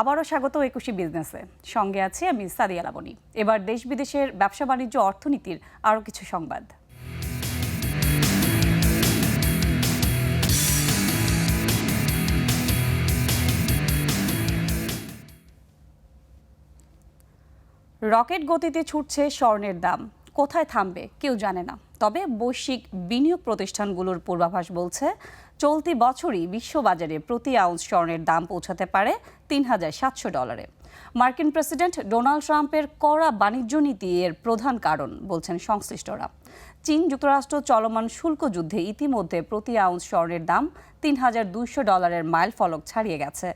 আবারও স্বাগত একুশে বিজনেসে। সঙ্গে আছি আমি সাদিয়া লাবণী। এবার দেশ বিদেশের ব্যবসা বাণিজ্য অর্থনীতির আরও কিছু সংবাদ। রকেট গতিতে ছুটছে স্বর্ণের দাম। কোথায় থামবে, কেউ জানে না। তবে বৈশ্বিক বিনিয়োগ প্রতিষ্ঠানগুলোর পূর্বাভাস বলছে, চলতি বছরই বিশ্ববাজারে প্রতি আউন্স স্বর্ণের দাম পৌঁছাতে পারে তিন হাজার সাতশো ডলারে। মার্কিন প্রেসিডেন্ট ডোনাল্ড ট্রাম্পের কড়া বাণিজ্য নীতি এর প্রধান কারণ, বলছেন সংশ্লিষ্টরা। চীন যুক্তরাষ্ট্র চলমান শুল্ক যুদ্ধে ইতিমধ্যে প্রতি আউন্স স্বর্ণের দাম তিন হাজার দুইশো ডলারের মাইল ফলক ছাড়িয়ে গেছে,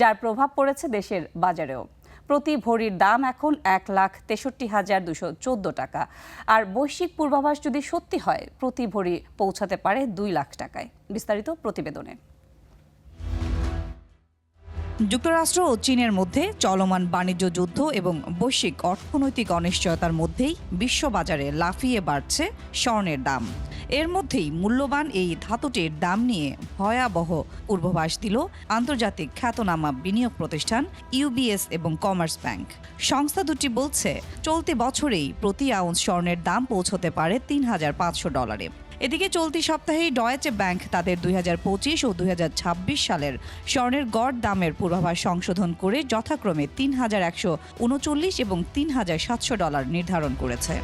যার প্রভাব পড়েছে দেশের বাজারেও। প্রতি ভরির দাম এখন এক লাখ তেষট্টি হাজার দুশো চোদ্দ টাকা। আর বৈশ্বিক পূর্বাভাস যদি সত্যি হয়, প্রতি ভরি পৌঁছাতে পারে দুই লাখ টাকায়। বিস্তারিত প্রতিবেদনে। যুক্তরাষ্ট্র ও চীনের মধ্যে চলমান বাণিজ্য যুদ্ধ এবং বৈশ্বিক অর্থনৈতিক অনিশ্চয়তার মধ্যেই বিশ্ববাজারে লাফিয়ে বাড়ছে স্বর্ণের দাম। এর মধ্যেই মূল্যবান এই ধাতুটির দাম নিয়ে ভয়াবহ পূর্বভাস দিল আন্তর্জাতিক খ্যাতনামা বিনিয়োগ প্রতিষ্ঠান ইউবিএস এবং কমার্স ব্যাংক। সংস্থা দুটি বলছে, চলতি বছরেই প্রতি আউন্স স্বর্ণের দাম পৌঁছতে পারে তিন হাজার পাঁচশো ডলারে। এদিকে চলতি সপ্তাহেই ডয়েচে ব্যাংক তাদের দুই হাজার পঁচিশ ও দুই হাজার ছাব্বিশ সালের স্বর্ণের গড় দামের পূর্বাভাস সংশোধন করে যথাক্রমে তিন হাজার একশো উনচল্লিশ এবং তিন হাজার সাতশো ডলার নির্ধারণ করেছে।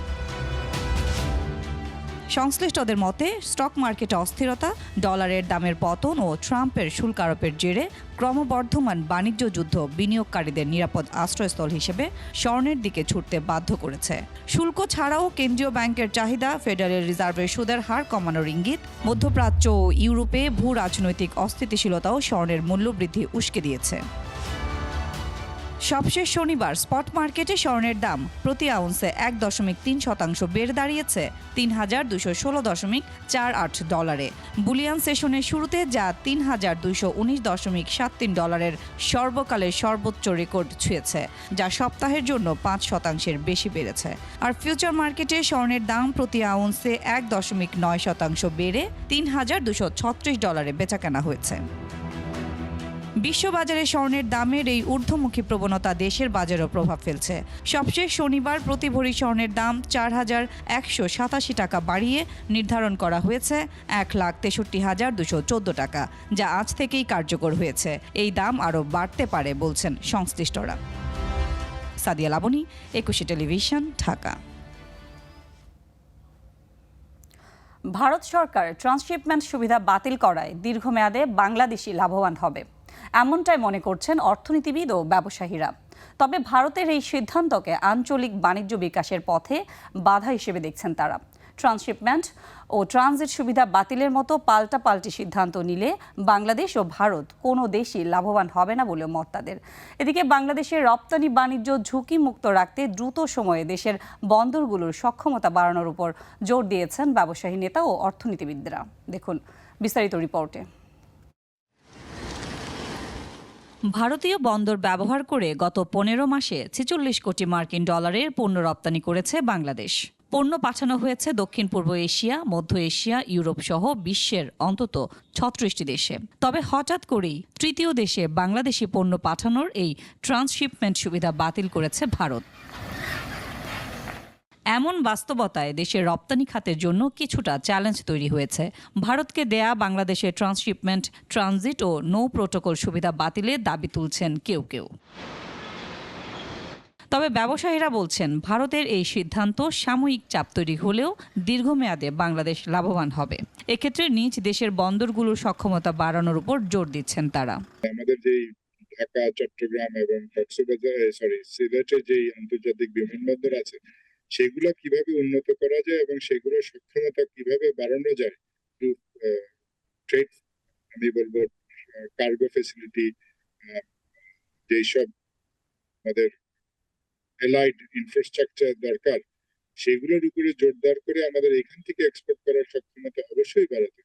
সংশ্লিষ্টদের মতে, স্টক মার্কেটে অস্থিরতা, ডলারের দামের পতন ও ট্রাম্পের শুল্ক আরোপের জেরে ক্রমবর্ধমান বাণিজ্য যুদ্ধ বিনিয়োগকারীদের নিরাপদ আশ্রয়স্থল হিসেবে স্বর্ণের দিকে ছুটতে বাধ্য করেছে। শুল্ক ছাড়াও কেন্দ্রীয় ব্যাংকের চাহিদা, ফেডারেল রিজার্ভের সুদের হার কমানোর ইঙ্গিত, মধ্যপ্রাচ্য ও ইউরোপে ভূ রাজনৈতিক অস্থিতিশীলতাও স্বর্ণের মূল্যবৃদ্ধি উস্কে দিয়েছে। সবশেষ শনিবার স্পট মার্কেটে স্বর্ণের দাম প্রতি আউন্সে এক দশমিক তিন শতাংশ বেড়ে দাঁড়িয়েছে তিন হাজার দুশো ষোলো দশমিক চার আট ডলারে। বুলিয়ান সেশনের শুরুতে যা তিন হাজার দুইশো উনিশ দশমিক সাত তিন ডলারের সর্বকালের সর্বোচ্চ রেকর্ড ছুঁয়েছে, যা সপ্তাহের জন্য পাঁচ শতাংশের বেশি বেড়েছে। আর ফিউচার মার্কেটে স্বর্ণের দাম প্রতি আউন্সে এক দশমিক নয় শতাংশ বেড়ে তিন হাজার দুশো ছত্রিশ ডলারে বেচাকেনা হয়েছে। বিশ্ববাজারে স্বর্ণের দামের এই ঊর্ধ্বমুখী প্রবণতা দেশের বাজারেও প্রভাব ফেলছে। সবশেষ শনিবার প্রতি ভরি স্বর্ণের দাম চার হাজার একশো সাতাশি টাকা বাড়িয়ে নির্ধারণ করা হয়েছে এক লাখ তেষট্টি হাজার দুশো চোদ্দ টাকা, যা আজ থেকেই কার্যকর হয়েছে। এই দাম আরও বাড়তে পারে বলছেন সংশ্লিষ্টরা। সাদিয়া লাবণী একুশে টেলিভিশন, ঢাকা। ভারত সরকার ট্রান্সশিপমেন্ট সুবিধা বাতিল করায় দীর্ঘমেয়াদে বাংলাদেশি লাভবান হবে। এমনটাই মনে করছেন অর্থনীতিবিদ ও ব্যবসায়ীরা। তবে ভারতের এই সিদ্ধান্তকে আঞ্চলিক বাণিজ্য বিকাশের পথে বাধা হিসেবে দেখছেন তারা। ট্রান্সশিপমেন্ট ও ট্রানজিট সুবিধা বাতিলের মতো পাল্টাপাল্টি সিদ্ধান্ত নিলে বাংলাদেশ ও ভারত কোনো দেশই লাভবান হবে না বলেও মত তাদের। এদিকে বাংলাদেশের রপ্তানি বাণিজ্য ঝুঁকি মুক্ত রাখতে দ্রুত সময়ে দেশের বন্দরগুলোর সক্ষমতা বাড়ানোর উপর জোর দিয়েছেন ব্যবসায়ী নেতা ও অর্থনীতিবিদরা। দেখুন বিস্তারিত রিপোর্টে। ভারতীয় বন্দর ব্যবহার করে গত পনেরো মাসে ছেচল্লিশ কোটি মার্কিন ডলারের পণ্য রপ্তানি করেছে বাংলাদেশ। পণ্য পাঠানো হয়েছে দক্ষিণ পূর্ব এশিয়া, মধ্য এশিয়া, ইউরোপ সহ বিশ্বের অন্তত ছত্রিশটি দেশে। তবে হঠাৎ করেই তৃতীয় দেশে বাংলাদেশি পণ্য পাঠানোর এই ট্রান্সশিপমেন্ট সুবিধা বাতিল করেছে ভারত। এমন বাস্তবতায় দেশের রপ্তানি খাতের জন্য কিছুটা চ্যালেঞ্জ তৈরি হয়েছে। ভারতকে দেয়া বাংলাদেশের ট্রান্সশিপমেন্ট ট্রানজিট ও নৌ প্রোটোকল সুবিধা বাতিলে দাবি তুলছেন কেউ কেউ। তবে ব্যবসায়ীরা বলছেন, ভারতের এই সিদ্ধান্ত সাময়িক চাপ তৈরি হলেও দীর্ঘমেয়াদে বাংলাদেশ লাভবান হবে। এক্ষেত্রে নিজ দেশের বন্দরগুলোর সক্ষমতা বাড়ানোর উপর জোর দিচ্ছেন তারা। আমাদের যেই ঢাকা, চট্টগ্রাম এবং কক্সবাজার সরি সিলেটের যেই আন্তর্জাতিক বিমানবন্দর আছে সেগুলো কীভাবে উন্নত করা যায় এবং সেগুলোর সক্ষমতা কীভাবে বাড়ানো যায় ট্রেড আমি বলব কার্গো ফেসিলিটি যেসব আমাদের এলাইড ইনফ্রাস্ট্রাকচার দরকার, সেগুলোর উপরে জোরদার করে আমাদের এখান থেকে এক্সপোর্ট করার সক্ষমতা অবশ্যই বাড়াতে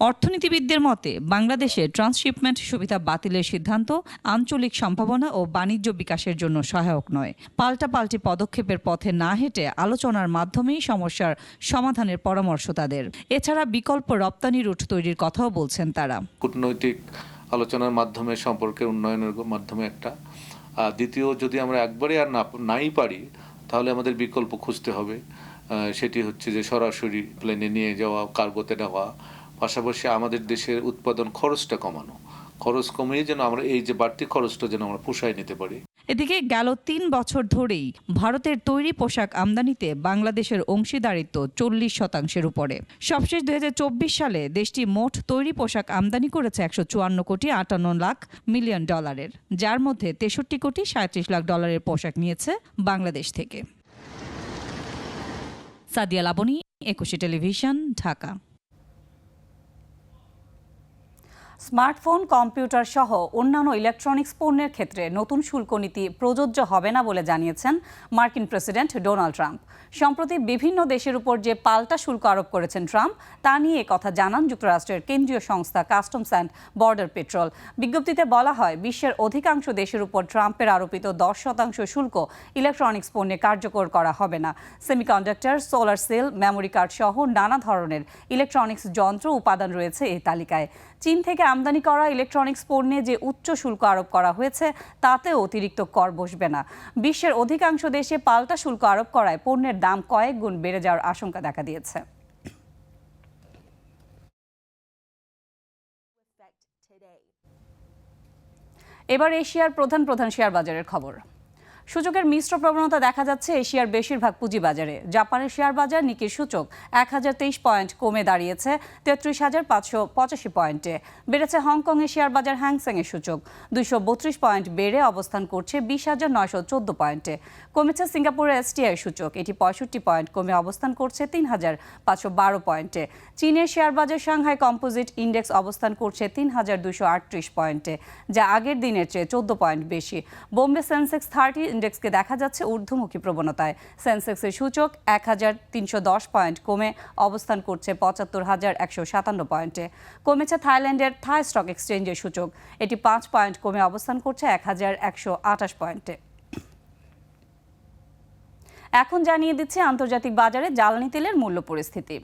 অর্থনীতিবিদদের মতে, বাংলাদেশে ট্রান্সশিপমেন্ট সুবিধা বাতিলের সিদ্ধান্ত আঞ্চলিক সম্ভাবনা ও বাণিজ্য বিকাশের জন্য সহায়ক নয়। পাল্টাপাল্টি পদক্ষেপের পথে না হেঁটে আলোচনার মাধ্যমেই সমস্যার সমাধানের পরামর্শ তাদের। এছাড়া বিকল্প রপ্তানি রুট তৈরির কথাও বলছেন তারা। কূটনৈতিক আলোচনার মাধ্যমে সম্পর্কের উন্নয়নের মাধ্যমে একটা। দ্বিতীয়, যদি আমরা একবারে আর নাই পারি, তাহলে আমাদের বিকল্প খুঁজতে হবে। সেটি হচ্ছে যে সরাসরি প্লেনে নিয়ে যাওয়া কার্গোতে নেওয়া পাশাপাশি আমাদের দেশের উৎপাদন খরচটা কমানো। খরচ কমিয়ে যেন আমরা এই যে বাড়তি খরচটা যেন আমরা পোষায় নিতে পারি। এদিকে গেল তিন বছর ধরেই ভারতের তৈরি পোশাক আমদানিতে বাংলাদেশের অংশীদারিত্ব চল্লিশ শতাংশের উপরে। সবশেষ দুই সালে দেশটি মোট তৈরি পোশাক আমদানি করেছে একশো চুয়ান্ন কোটি আটান্ন লাখ মিলিয়ন ডলারের, যার মধ্যে তেষট্টি কোটি সাঁত্রিশ লাখ ডলারের পোশাক নিয়েছে বাংলাদেশ থেকে। Sadia Laboni, Ekushey television, Dhaka. Smartphone, computer সহ অন্যান্য ইলেকট্রনিক্স পণ্যের ক্ষেত্রে নতুন শুল্ক নীতি প্রযোজ্য হবে না বলে জানিয়েছেন মার্কিন প্রেসিডেন্ট ডোনাল্ড ট্রাম্প। সম্প্রতি বিভিন্ন দেশের উপর যে পাল্টা শুল্ক আরোপ করেছেন ট্রাম্প, তা নিয়ে কথা জানান যুক্তরাষ্ট্রের কেন্দ্রীয় সংস্থা কাস্টমস অ্যান্ড বর্ডার পেট্রোল। বিজ্ঞপ্তিতে বলা হয়, বিশ্বের অধিকাংশ দেশের উপর ট্রাম্পের আরোপিত দশ শতাংশ শুল্ক ইলেকট্রনিক্স পণ্যে কার্যকর করা হবে না। Semiconductor, solar cell, memory card সহ নানা ধরনের ইলেকট্রনিক্স যন্ত্র উপাদান রয়েছে এই তালিকায়। চীন থেকে আমদানি করা ইলেকট্রনিক্স পণ্যে যে উচ্চ শুল্ক আরোপ করা হয়েছে, তাতেও অতিরিক্ত কর বসবে না। বিশ্বের অধিকাংশ দেশে পাল্টা শুল্ক আরোপ করায় পণ্যের দাম কয়েক গুণ বেড়ে যাওয়ার আশঙ্কা দেখা দিয়েছে। এবার এশিয়ার প্রধান প্রধান শেয়ার বাজারের খবর। সূচকের মিশ্র প্রবণতা দেখা যাচ্ছে এশিয়ার বেশিরভাগ পুঁজিবাজারে। জাপানের শেয়ার বাজার নিকির সূচক এক হাজার তেইশ পয়েন্ট কমে দাঁড়িয়েছে তেত্রিশ হাজার পাঁচশো পঁচাশি পয়েন্টে। বেড়েছে হংকংয়ের শেয়ার বাজার হ্যাংসেংয়ের সূচক দুইশো বত্রিশ পয়েন্ট বেড়ে অবস্থান করছে বিশ হাজার নয়শো চোদ্দ পয়েন্টে। কমেছে সিঙ্গাপুরের এসটিআই সূচক, এটি পঁয়ষট্টি পয়েন্ট কমে অবস্থান করছে তিন হাজার পাঁচশো বারো পয়েন্টে। চীনের শেয়ার বাজার সাংহাই কম্পোজিট ইন্ডেক্স অবস্থান করছে তিন হাজার দুশো আটত্রিশ পয়েন্টে, যা আগের দিনের চেয়ে চোদ্দ পয়েন্ট বেশি। বোম্বে সেন্সেক্স থার্টি ইন্ডেক্সকে দেখা যাচ্ছে ঊর্ধ্বমুখী প্রবণতায়। সেন্সেক্সের সূচক এক হাজার তিনশো দশ পয়েন্ট কমে অবস্থান করছে পঁচাত্তর হাজার একশো সাতান্ন পয়েন্টে। কমেছে থাইল্যান্ডের থাই স্টক এক্সচেঞ্জের সূচক। এটি পাঁচ পয়েন্ট কমে অবস্থান করছে এক হাজার একশো আঠাশ পয়েন্টে। এখন জানিয়ে দিচ্ছে আন্তর্জাতিক বাজারে জ্বালানি তেলের মূল্য পরিস্থিতি।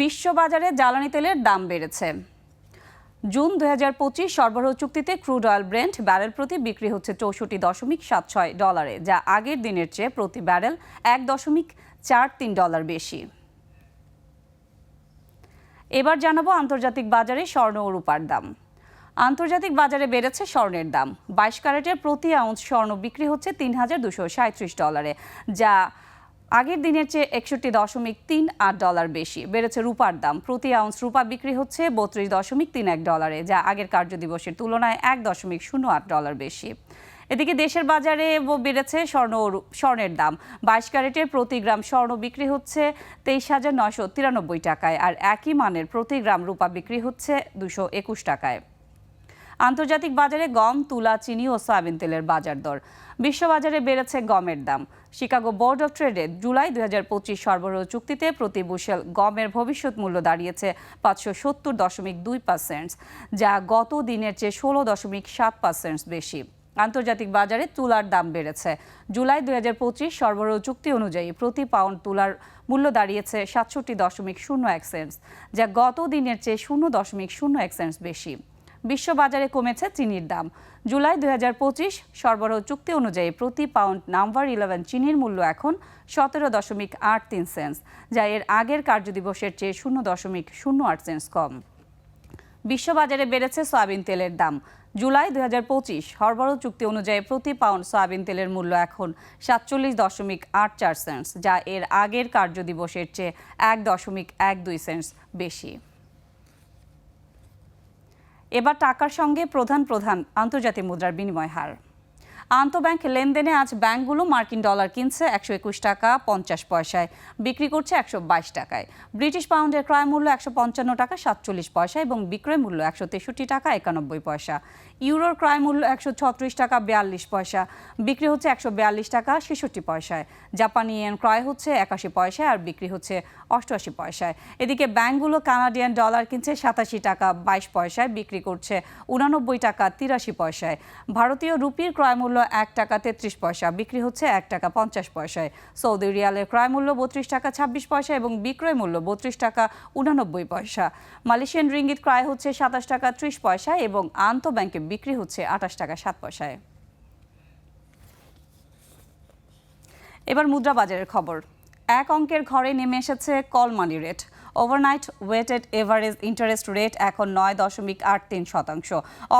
বিশ্ব বাজারে জ্বালানি তেলের দাম বেড়েছে। জুন দুই হাজার পঁচিশ সরবরাহ চুক্তিতে ক্রুড অয়েল ব্রেন্ট ব্যারেল প্রতি বিক্রি হচ্ছে চৌষট্টি দশমিক সাত ছয় ডলারে, যা আগের দিনের চেয়ে প্রতি ব্যারেল এক দশমিক চার তিন ডলার বেশি। এবার জানাব আন্তর্জাতিক বাজারে স্বর্ণ ও রূপার দাম। আন্তর্জাতিক বাজারে বেড়েছে স্বর্ণের দাম। বাইশ ক্যারেটের প্রতি আউন্স স্বর্ণ বিক্রি হচ্ছে তিন হাজার দুশো সাঁত্রিশ ডলারে, যা আগের দিনের চেয়ে একষট্টি দশমিক তিন আট ডলার বেশি। বেড়েছে রূপার দাম। প্রতি আউন্স রূপা বিক্রি হচ্ছে বত্রিশ দশমিক তিন এক ডলারে, যা আগের কার্যদিবসের তুলনায় এক দশমিক শূন্য আট ডলার বেশি। এদিকে দেশের বাজারে বেড়েছে স্বর্ণ স্বর্ণের দাম। বাইশ ক্যারেটের প্রতি গ্রাম স্বর্ণ বিক্রি হচ্ছে তেইশ হাজার নয়শো তিরানব্বই টাকায়, আর একই মানের প্রতি গ্রাম রূপা বিক্রি হচ্ছে দুশো একুশ টাকায়। আন্তর্জাতিক বাজারে গম, তুলা, চিনি ও সয়াবিন তেলের বাজার দর। বিশ্ববাজারে বেড়েছে গমের দাম। শিকাগো বোর্ড অফ ট্রেডে জুলাই দুই হাজার পঁচিশ সরবরাহ চুক্তিতে প্রতি বুশেল গমের ভবিষ্যৎ মূল্য দাঁড়িয়েছে পাঁচশো সত্তর দশমিক দুই পার্সেন্ট যা গত দিনের চেয়ে ষোলো দশমিক সাত পার্সেন্ট বেশি। আন্তর্জাতিক বাজারে তুলার দাম বেড়েছে। জুলাই দুই হাজার পঁচিশ সরবরাহ চুক্তি অনুযায়ী প্রতি পাউন্ড তুলার মূল্য দাঁড়িয়েছে সাতষট্টি দশমিক শূন্য এক সেন্টস যা গত দিনের চেয়ে শূন্য দশমিক শূন্য এক সেন্টস বেশি। বিশ্ববাজারে কমেছে চিনির দাম। জুলাই দুই হাজার পঁচিশ সরবরাহ চুক্তি অনুযায়ী প্রতি পাউন্ড নাম্বার ইলেভেন চিনির মূল্য এখন সতেরো দশমিক আট তিন সেন্স যা এর আগের কার্যদিবসের চেয়ে শূন্য দশমিক শূন্য আট সেন্টস কম। বিশ্ববাজারে বেড়েছে সয়াবিন তেলের দাম। জুলাই দুই হাজার পঁচিশ সরবরাহ চুক্তি অনুযায়ী প্রতি পাউন্ড সয়াবিন তেলের মূল্য এখন সাতচল্লিশ দশমিক আট চার সেন্টস, যা এর আগের কার্যদিবসের চেয়ে এক দশমিক এক দুই সেন্টস বেশি। এবার টাকার সঙ্গে প্রধান প্রধান আন্তর্জাতিক মুদ্রার বিনিময় হার। আন্তঃব্যাংক লেনদেনে আজ ব্যাংকগুলো মার্কিন ডলার কিনছে একশো একুশ টাকা পঞ্চাশ পয়সায়, বিক্রি করছে একশো বাইশ টাকায়। ব্রিটিশ পাউন্ডের ক্রয় মূল্য একশো পঞ্চান্ন টাকা সাতচল্লিশ পয়সা এবং বিক্রয় মূল্য একশো তেষট্টি টাকা একানব্বই পয়সা। ইউরোর ক্রয় মূল্য একশো ছত্রিশ টাকা বিয়াল্লিশ পয়সা, বিক্রি হচ্ছে একশো বিয়াল্লিশ টাকা ছেষট্টি পয়সায়। জাপানি ইয়েন ক্রয় হচ্ছে একাশি পয়সায় আর বিক্রি হচ্ছে অষ্টআশি পয়সায়। এদিকে ব্যাংকগুলো কানাডিয়ান ডলার কিনছে সাতাশি টাকা বাইশ পয়সায়, বিক্রি করছে উনানব্বই টাকা তিরাশি পয়সায়। ভারতীয় রুপির ক্রয় মূল্য মূল্য এক টাকা তেত্রিশ পয়সা, বিক্রি হচ্ছে এক টাকা পঞ্চাশ পয়সায়। সৌদি রিয়ালের ক্রয় মূল্য বত্রিশ টাকা ছাব্বিশ পয়সা এবং বিক্রয় মূল্য বত্রিশ টাকা উনানব্বই পয়সা। মালয়েশিয়ান রিঙ্গিত ক্রয় হচ্ছে সাতাশ টাকা ত্রিশ পয়সায় এবং আন্তঃব্যাংকে বিক্রি হচ্ছে আঠাশ টাকা সাত পয়সায়। এবার মুদ্রা বাজারের খবর। এক অঙ্কের ঘরে নেমে এসেছে call money rate. Overnight weighted average interest rate এখন নয় দশমিক আট তিন শতাংশ।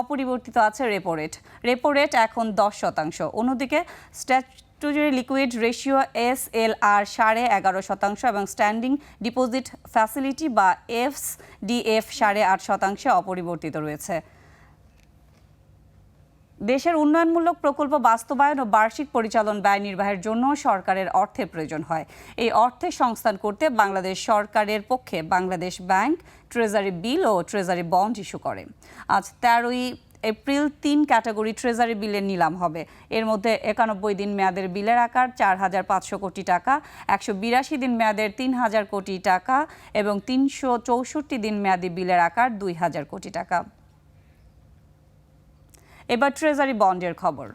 অপরিবর্তিত আছে রেপো রেট রেপো রেট এখন দশ শতাংশ। অন্যদিকে statutory liquid ratio S L R সাড়ে এগারো শতাংশ এবং স্ট্যান্ডিং ডিপোজিট ফ্যাসিলিটি বা এফস ডিএফ সাড়ে আট শতাংশে অপরিবর্তিত রয়েছে। দেশের উন্নয়নমূলক প্রকল্প বাস্তবায়ন ও বার্ষিক পরিচালন ব্যয় নির্বাহের জন্য সরকারের অর্থের প্রয়োজন হয়। এই অর্থের সংস্থান করতে বাংলাদেশ সরকারের পক্ষে বাংলাদেশ ব্যাংক, ট্রেজারি বিল ও ট্রেজারি বন্ড ইস্যু করে। আজ তেরোই এপ্রিল তিন ক্যাটাগরি ট্রেজারি বিলের নিলাম হবে। এর মধ্যে একানব্বই দিন মেয়াদের বিলের আকার চার হাজার পাঁচশো কোটি টাকা, একশো বিরাশি দিন মেয়াদের তিন হাজার কোটি টাকা এবং তিনশো চৌষট্টি দিন মেয়াদি বিলের আকার দুই হাজার কোটি টাকা। এবার ট্রেজারি বন্ডের খবর।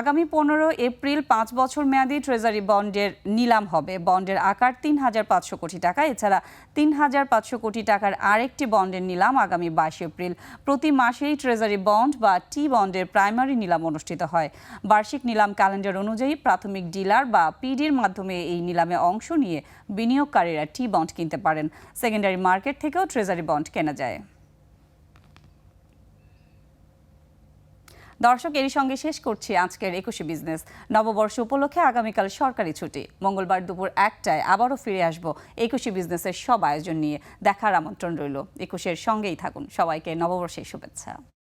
আগামী পনেরো এপ্রিল পাঁচ বছর মেয়াদী ট্রেজারি বন্ডের নিলাম হবে। বন্ডের আকার তিন হাজার পাঁচশো কোটি টাকা। এছাড়া তিন হাজার পাঁচশো কোটি টাকার আরেকটি বন্ডের নিলাম আগামী বাইশ এপ্রিল। প্রতি মাসেই ট্রেজারি বন্ড বা টি বন্ডের প্রাইমারি নিলাম অনুষ্ঠিত হয়। বার্ষিক নিলাম ক্যালেন্ডার অনুযায়ী প্রাথমিক ডিলার বা পিডির মাধ্যমে এই নিলামে অংশ নিয়ে বিনিয়োগকারীরা টি বন্ড কিনতে পারেন। সেকেন্ডারি মার্কেট থেকেও ট্রেজারি বন্ড কেনা যায়। দর্শক, এরই সঙ্গে শেষ করছি আজকের একুশে বিজনেস। নববর্ষ উপলক্ষে আগামীকাল সরকারি ছুটি। মঙ্গলবার দুপুর একটায় আবারও ফিরে আসব একুশে বিজনেসের সব আয়োজন নিয়ে। দেখার আমন্ত্রণ রইল। একুশের সঙ্গেই থাকুন। সবাইকে নববর্ষের শুভেচ্ছা।